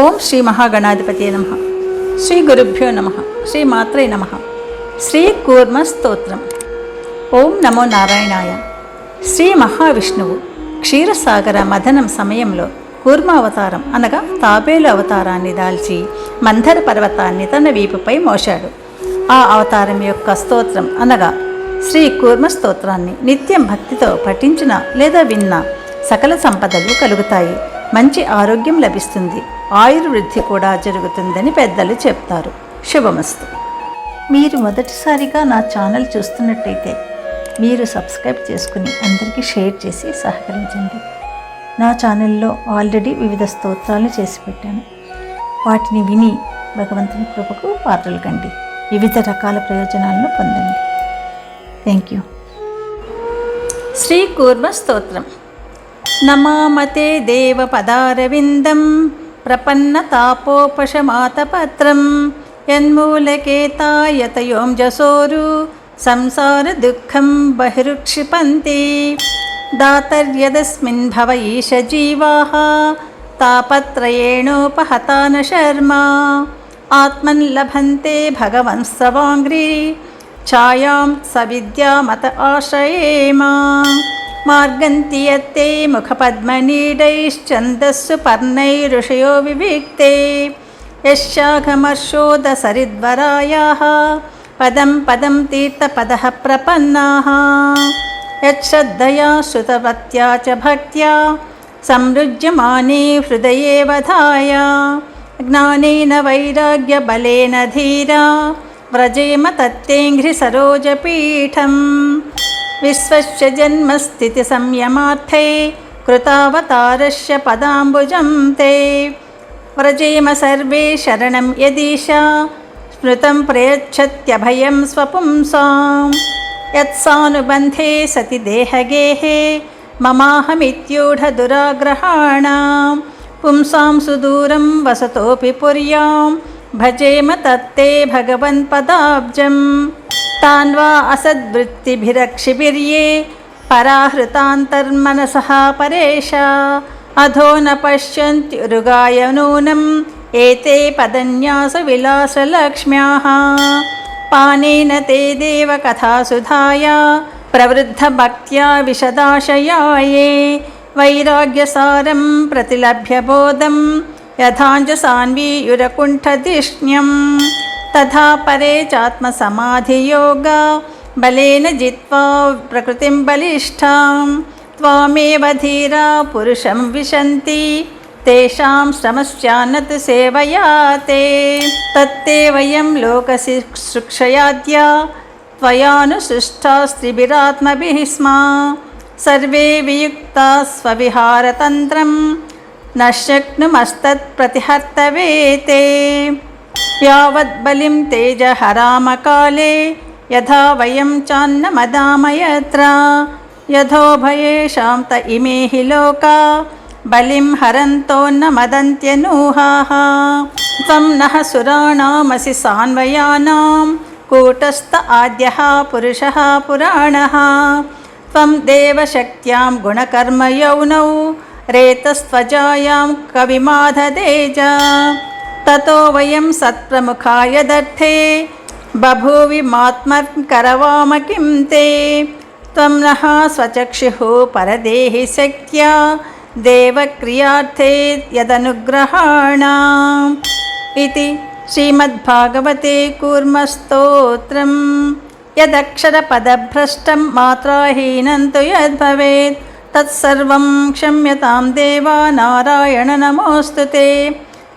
ఓం శ్రీ మహాగణాధిపతి నమ. శ్రీ గురుభ్యో నమ. శ్రీ మాత్రే నమ. శ్రీ కూర్మ స్తోత్రం. ఓం నమో నారాయణాయ. శ్రీ మహావిష్ణువు క్షీరసాగర మథనం సమయంలో కూర్మ అవతారం అనగా తాబేలు అవతారాన్ని దాల్చి మంధర పర్వతాన్ని తన వీపుపై మోశాడు. ఆ అవతారం యొక్క స్తోత్రం అనగా శ్రీ కూర్మ స్తోత్రాన్ని నిత్యం భక్తితో పఠించిన లేదా విన్న సకల సంపదలు కలుగుతాయి. మంచి ఆరోగ్యం లభిస్తుంది. ఆయుర్వృద్ధి కూడా జరుగుతుందని పెద్దలు చెప్తారు. శుభమస్తు. మీరు మొదటిసారిగా నా ఛానల్ చూస్తున్నట్టయితే మీరు సబ్స్క్రైబ్ చేసుకుని అందరికీ షేర్ చేసి సహకరించండి. నా ఛానల్లో ఆల్రెడీ వివిధ స్తోత్రాలు చేసి పెట్టాను. వాటిని విని భగవంతుని కృపకు పాత్రలు కండి. వివిధ రకాల ప్రయోజనాలను పొందండి. Thank you. శ్రీ కూర్మ స్తోత్రం. నమామతే దేవ పదారవిందం. యన్మూలకేతాయతయోం జసోరు సంసారదుఃఖం బహిరుక్షిపంతి దాతర్యదస్మిన్ భవ ఈశ జీవాः తాపత్రయేణోపహతా న శర్మా ఆత్మన్ లభంతే భగవన్స్తవాంగ్రీ ఛాయాం సవిద్యామత मार्गन्ति यत्ते मुखपद्मनीडैश्चन्दस्सुपर्णैर्षयो विभिक्ते यश्चाकमर्षोदसरिद्वरायाः पदं पदं तीर्थपदः प्रपन्नाः। यच्छ्रद्धया श्रुतवत्या च भक्त्या संयुज्यमाने हृदये वधाय। ज्ञानेन वैराग्यबलेन धीरा व्रजेम मतत्तेङ्घ्रिसरोजपीठम् विश्वस्य जन्मस्थितिसंयमार्थे कृतावतारस्य पदाम्बुजं ते। व्रजेम सर्वे शरणं यदीशा स्मृतं प्रयच्छत्यभयं स्वपुंसां। यत्सानुबन्धे सति देहगेहे ममाहमित्यूढदुराग्रहाणां। पुंसां सुदूरं वसतोऽपि पुर्यां भजेम तत्ते भगवन्पदाब्जं तान् वा असद्वृत्तिभिरक्षिभिर्ये पराहृतान्तर्मनसः परेशा अधो न पश्यन्त्युरुगाय नूनम् एते पदन्यासविलासलक्ष्म्याः पानेन ते देवकथासुधाया प्रवृद्धभक्त्या विशदाशयाये वैराग्यसारं प्रतिलभ्य बोधं यथाञ्जसान्वीयुरकुण्ठधिष्ण्यं తథా పరే చాత్మసమాధియోగా. బలేన జిత్వా ప్రకృతిం బలిష్టాం. త్వామేవ ధీరా పురుషం విశంతి. తేషాం శ్రమశ్చాన్నత్ సేవయాతే. తత్తే వయం లోకసి శిక్షయాద్య త్వయానుసృష్టా స్త్రిభిరాత్మభిः స్మ. సర్వే వియుక్తా స్వవిహారతంత్రం. నశక్నుమస్తత్ప్రతిహర్తవేతే यावद्बलिं तेजहरामकाले यथा वयं चान्नमदाम यत्र यथोभयेषां त इमे हि लोका बलिं हरन्तो न मदन्त्यनूहाः त्वं नः सुराणामसि सान्वयानां कूटस्थ आद्यः पुरुषः पुराणः। त्वं देवशक्त्यां गुणकर्मयौनौ रेतस्त्वजायां कविमाधदेज ततो वयं सत्प्रमुखाय दर्थे बभूवि मात्मकरवाम किं ते त्वं नः स्वचक्षुः परदेहि शक्त्या देवक्रियार्थे यदनुग्रहाणाम् इति श्रीमद्भागवते कूर्मस्तोत्रं यदक्षरपदभ्रष्टं मात्राहीनं तु यद्भवेत् तत्सर्वं क्षम्यतां देवा नारायण नमोऽस्तु ते